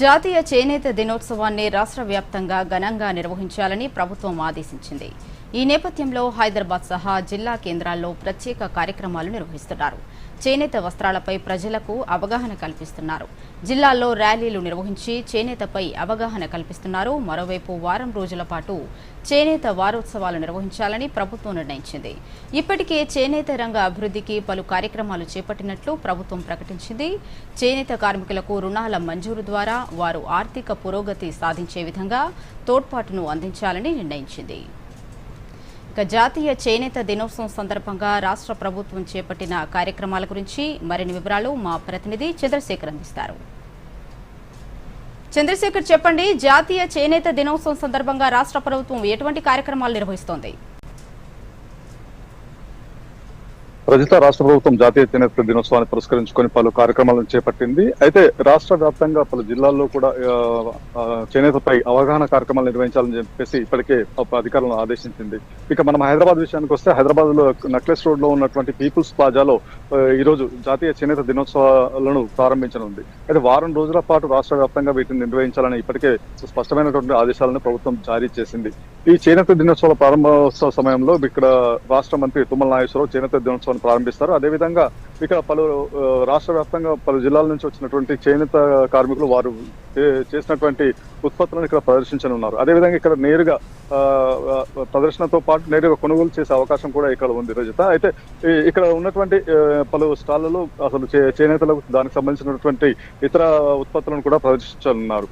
జాతీయ చేనేత దినోత్సవాన్ని రాష్ట్ర వ్యాప్తంగా ఘనంగా నిర్వహించాలని ప్రభుత్వం ఆదేశించింది. ఈ నేపథ్యంలో హైదరాబాద్ సహా జిల్లా కేంద్రాల్లో ప్రత్యేక కార్యక్రమాలు నిర్వహిస్తున్నారు. చేనేత వస్త్రాలపై ప్రజలకు అవగాహన కల్పిస్తున్నారు. జిల్లాల్లో ర్యాలీలు నిర్వహించి చేనేతపై అవగాహన కల్పిస్తున్నారు. మరోవైపు వారం రోజుల పాటు చేనేత వారోత్సవాలు నిర్వహించాలని ప్రభుత్వం నిర్ణయించింది. ఇప్పటికే చేనేత రంగ అభివృద్ధికి పలు కార్యక్రమాలు చేపట్టినట్లు ప్రభుత్వం ప్రకటించింది. చేనేత కార్మికులకు రుణాల మంజూరు ద్వారా వారు ఆర్థిక పురోగతి సాధించే విధంగా తోడ్పాటును అందించాలని నిర్ణయించింది. ఇక జాతీయ చేనేత దినోత్సవం సందర్భంగా రాష్ట్ర ప్రభుత్వం చేపట్టిన కార్యక్రమాల గురించి మరిన్ని వివరాలు మా ప్రతినిధి చంద్రశేఖర్ అందిస్తారు. చంద్రశేఖర్ చెప్పండి జాతీయ చేనేత దినోత్సవం సందర్భంగా రాష్ట్ర ప్రభుత్వం ఎటువంటి కార్యక్రమాలు నిర్వహిస్తోంది? రజిత రాష్ట్ర ప్రభుత్వం జాతీయ చేనేత దినోత్సవాన్ని పురస్కరించుకొని పలు కార్యక్రమాలను చేపట్టింది. అయితే రాష్ట్ర వ్యాప్తంగా పలు జిల్లాల్లో కూడా చేనేతపై అవగాహన కార్యక్రమాలు నిర్వహించాలని చెప్పేసి ఇప్పటికే అధికారులను ఆదేశించింది. ఇక మనం హైదరాబాద్ విషయానికి వస్తే హైదరాబాద్లో నక్లెస్ రోడ్లో ఉన్నటువంటి పీపుల్స్ ప్లాజాలో ఈ రోజు జాతీయ చేనేత దినోత్సవాలను ప్రారంభించనుంది. అయితే వారం రోజుల పాటు రాష్ట్ర వ్యాప్తంగా వీటిని నిర్వహించాలని ఇప్పటికే స్పష్టమైనటువంటి ఆదేశాలను ప్రభుత్వం జారీ చేసింది. ఈ చేనేత దినోత్సవాల ప్రారంభోత్సవ సమయంలో ఇక్కడ రాష్ట్ర మంత్రి తుమ్మల నాగేశ్వరరావు చేనేత దినోత్సవాన్ని ప్రారంభిస్తారు. అదేవిధంగా ఇక్కడ పలు రాష్ట్ర వ్యాప్తంగా పలు జిల్లాల నుంచి వచ్చినటువంటి చేనేత కార్మికులు వారు చేసినటువంటి ఉత్పత్తులను ఇక్కడ ప్రదర్శించనున్నారు. అదేవిధంగా ఇక్కడ నేరుగా ప్రదర్శనతో పాటు నేరుగా కొనుగోలు చేసే అవకాశం కూడా ఇక్కడ ఉంది రజిత. అయితే ఇక్కడ ఉన్నటువంటి పలు స్టాళ్ళలో అసలు చే- చేనేతలకు దానికి సంబంధించినటువంటి ఇతర ఉత్పత్తులను కూడా ప్రదర్శించనున్నారు.